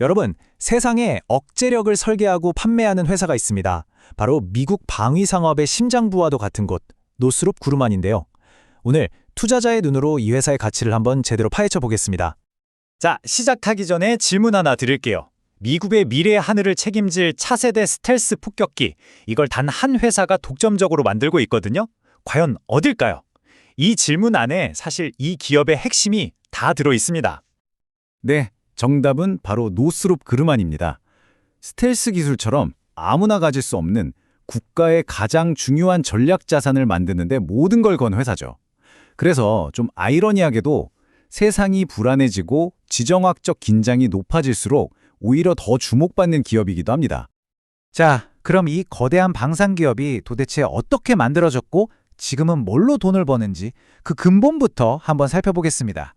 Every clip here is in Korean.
여러분, 세상에 억제력을 설계하고 판매하는 회사가 있습니다. 바로 미국 방위 상업의 심장부와도 같은 곳, 노스롭 구루만인데요. 오늘 투자자의 눈으로 이 회사의 가치를 한번 제대로 파헤쳐 보겠습니다. 자, 시작하기 전에 질문 하나 드릴게요. 미국의 미래의 하늘을 책임질 차세대 스텔스 폭격기, 이걸 단 한 회사가 독점적으로 만들고 있거든요. 과연 어딜까요? 이 질문 안에 사실 이 기업의 핵심이 다 들어 있습니다. 네, 정답은 바로 노스롭 그르만입니다. 스텔스 기술처럼 아무나 가질 수 없는 국가의 가장 중요한 전략 자산을 만드는데 모든 걸 건 회사죠. 그래서 좀 아이러니하게도 세상이 불안해지고 지정학적 긴장이 높아질수록 오히려 더 주목받는 기업이기도 합니다. 자, 그럼 이 거대한 방산 기업이 도대체 어떻게 만들어졌고 지금은 뭘로 돈을 버는지 그 근본부터 한번 살펴보겠습니다.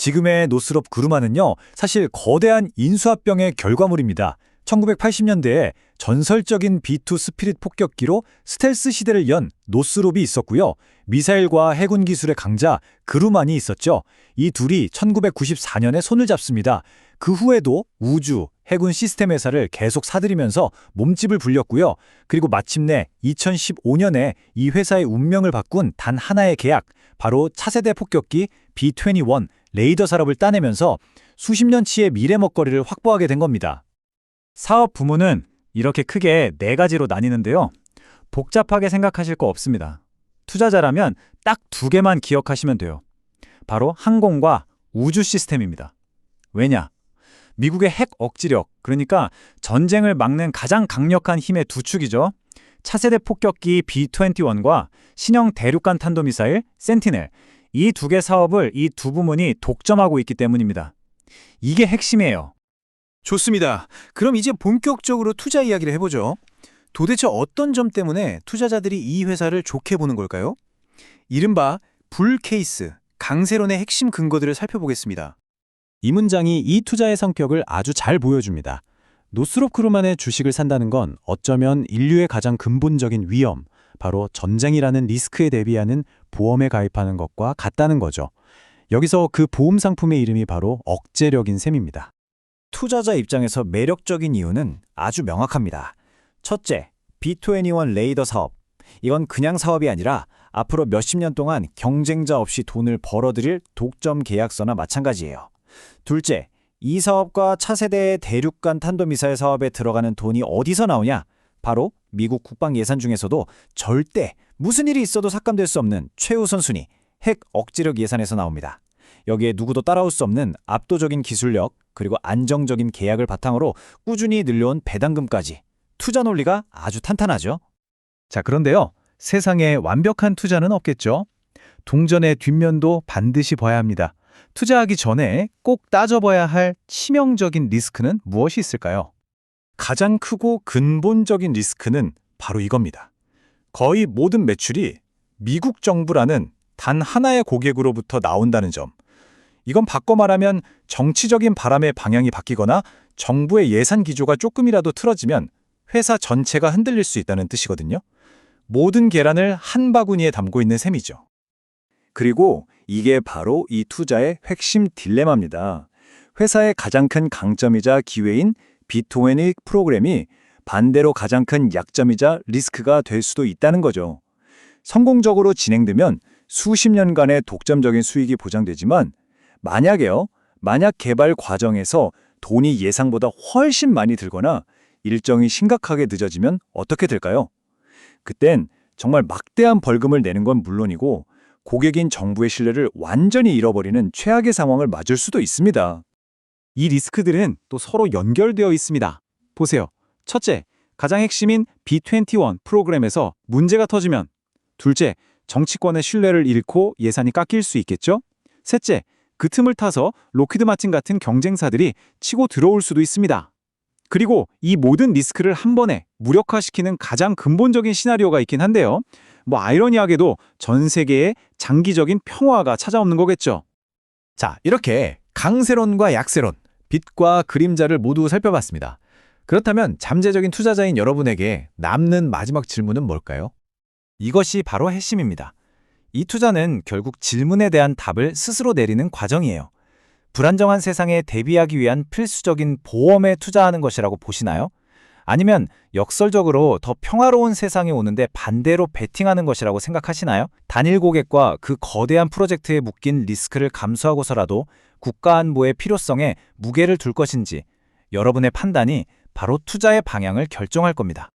지금의 노스롭 구루마는요, 사실 거대한 인수합병의 결과물입니다. 1980년대에 전설적인 B2 스피릿 폭격기로 스텔스 시대를 연 노스롭이 있었고요. 미사일과 해군 기술의 강자 그루만이 있었죠. 이 둘이 1994년에 손을 잡습니다. 그 후에도 우주, 해군 시스템 회사를 계속 사들이면서 몸집을 불렸고요. 그리고 마침내 2015년에 이 회사의 운명을 바꾼 단 하나의 계약, 바로 차세대 폭격기 B-21 레이더 산업을 따내면서 수십 년치의 미래 먹거리를 확보하게 된 겁니다. 사업 부문은 이렇게 크게 네 가지로 나뉘는데요. 복잡하게 생각하실 거 없습니다. 투자자라면 딱 두 개만 기억하시면 돼요. 바로 항공과 우주 시스템입니다. 왜냐? 미국의 핵 억지력, 그러니까 전쟁을 막는 가장 강력한 힘의 두 축이죠. 차세대 폭격기 B-21과 신형 대륙간 탄도미사일 센티넬, 이 두 개 사업을 이 두 부문이 독점하고 있기 때문입니다. 이게 핵심이에요. 좋습니다. 그럼 이제 본격적으로 투자 이야기를 해보죠. 도대체 어떤 점 때문에 투자자들이 이 회사를 좋게 보는 걸까요? 이른바 불 케이스, 강세론의 핵심 근거들을 살펴보겠습니다. 이 문장이 이 투자의 성격을 아주 잘 보여줍니다. 노스롭 크루만의 주식을 산다는 건 어쩌면 인류의 가장 근본적인 위험, 바로 전쟁이라는 리스크에 대비하는 보험에 가입하는 것과 같다는 거죠. 여기서 그 보험 상품의 이름이 바로 억제력인 셈입니다. 투자자 입장에서 매력적인 이유는 아주 명확합니다. 첫째, B21 레이더 사업. 이건 그냥 사업이 아니라 앞으로 몇십 년 동안 경쟁자 없이 돈을 벌어들일 독점 계약서나 마찬가지예요. 둘째, 이 사업과 차세대의 대륙간 탄도미사일 사업에 들어가는 돈이 어디서 나오냐? 바로 미국 국방 예산 중에서도 절대 무슨 일이 있어도 삭감될 수 없는 최우선 순위, 핵 억지력 예산에서 나옵니다. 여기에 누구도 따라올 수 없는 압도적인 기술력, 그리고 안정적인 계약을 바탕으로 꾸준히 늘려온 배당금까지 투자 논리가 아주 탄탄하죠. 자, 그런데요. 세상에 완벽한 투자는 없겠죠. 동전의 뒷면도 반드시 봐야 합니다. 투자하기 전에 꼭 따져봐야 할 치명적인 리스크는 무엇이 있을까요? 가장 크고 근본적인 리스크는 바로 이겁니다. 거의 모든 매출이 미국 정부라는 단 하나의 고객으로부터 나온다는 점. 이건 바꿔 말하면 정치적인 바람의 방향이 바뀌거나 정부의 예산 기조가 조금이라도 틀어지면 회사 전체가 흔들릴 수 있다는 뜻이거든요. 모든 계란을 한 바구니에 담고 있는 셈이죠. 그리고 이게 바로 이 투자의 핵심 딜레마입니다. 회사의 가장 큰 강점이자 기회인 비토웨닉 프로그램이 반대로 가장 큰 약점이자 리스크가 될 수도 있다는 거죠. 성공적으로 진행되면 수십 년간의 독점적인 수익이 보장되지만 만약에요, 만약 개발 과정에서 돈이 예상보다 훨씬 많이 들거나 일정이 심각하게 늦어지면 어떻게 될까요? 그땐 정말 막대한 벌금을 내는 건 물론이고 고객인 정부의 신뢰를 완전히 잃어버리는 최악의 상황을 맞을 수도 있습니다. 이 리스크들은 또 서로 연결되어 있습니다. 보세요. 첫째, 가장 핵심인 B21 프로그램에서 문제가 터지면 둘째, 정치권의 신뢰를 잃고 예산이 깎일 수 있겠죠? 셋째, 그 틈을 타서 로키드 마틴 같은 경쟁사들이 치고 들어올 수도 있습니다. 그리고 이 모든 리스크를 한 번에 무력화시키는 가장 근본적인 시나리오가 있긴 한데요. 뭐 아이러니하게도 전 세계에 장기적인 평화가 찾아오는 거겠죠. 자, 이렇게 강세론과 약세론, 빛과 그림자를 모두 살펴봤습니다. 그렇다면 잠재적인 투자자인 여러분에게 남는 마지막 질문은 뭘까요? 이것이 바로 핵심입니다. 이 투자는 결국 질문에 대한 답을 스스로 내리는 과정이에요. 불안정한 세상에 대비하기 위한 필수적인 보험에 투자하는 것이라고 보시나요? 아니면 역설적으로 더 평화로운 세상에 오는데 반대로 베팅하는 것이라고 생각하시나요? 단일 고객과 그 거대한 프로젝트에 묶인 리스크를 감수하고서라도 국가 안보의 필요성에 무게를 둘 것인지 여러분의 판단이 바로 투자의 방향을 결정할 겁니다.